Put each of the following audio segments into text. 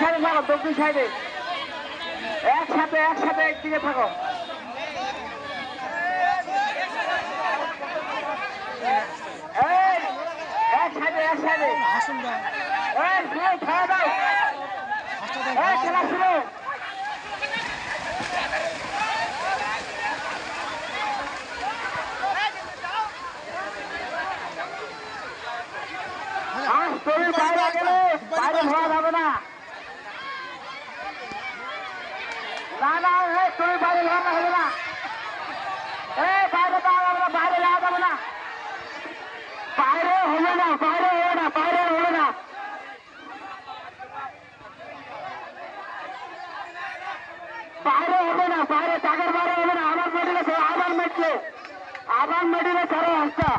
সাইডে থাকো দক্ষিণ সাইডে। একসাথে একসাথে একদিকে থাকো। এক সাইডে এক সাইডে। খেলা দাও। বাইরে গেলে যাবে না। না না এই তুমি বাইরে হওয়া হবে না এই বাইরে যাওয়া যাবে না বাইরে যাওয়া যাবে না বাইরে হলো না বাইরে হলো না বাইরে হলো না বাইরে হবে না বাইরে টাকার বাইরে হবে না আমার মেডিলে ছাড়ো আমার মেডিলে আমার মেডিলে ছাড়ো হাসটা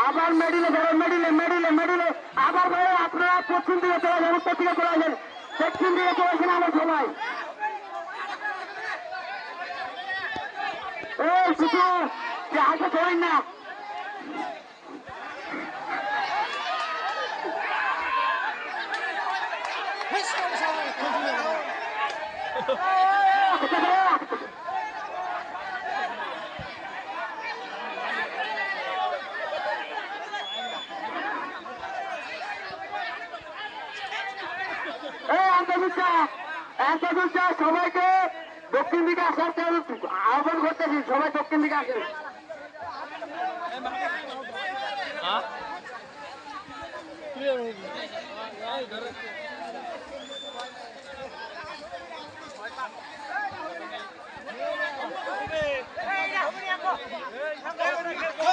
আবার মেডিলে ধরো মেডিলে মেডিলে মেডিলে আবার ভাই আপনারা পশ্চিম দিকে চলে আসেন উত্তর দিকে চলে আসেন দক্ষিণ দিকে চলে আসেন আমার সবাই ধরেন না অন্ধবিশ্বাস অন্ধবিশ্বাস সবাইকে। দক্ষিণ দিকে আসার আহ্বান করতেছি সবাই দক্ষিণ দিকে আসেন। Hey, হ্যাঁ।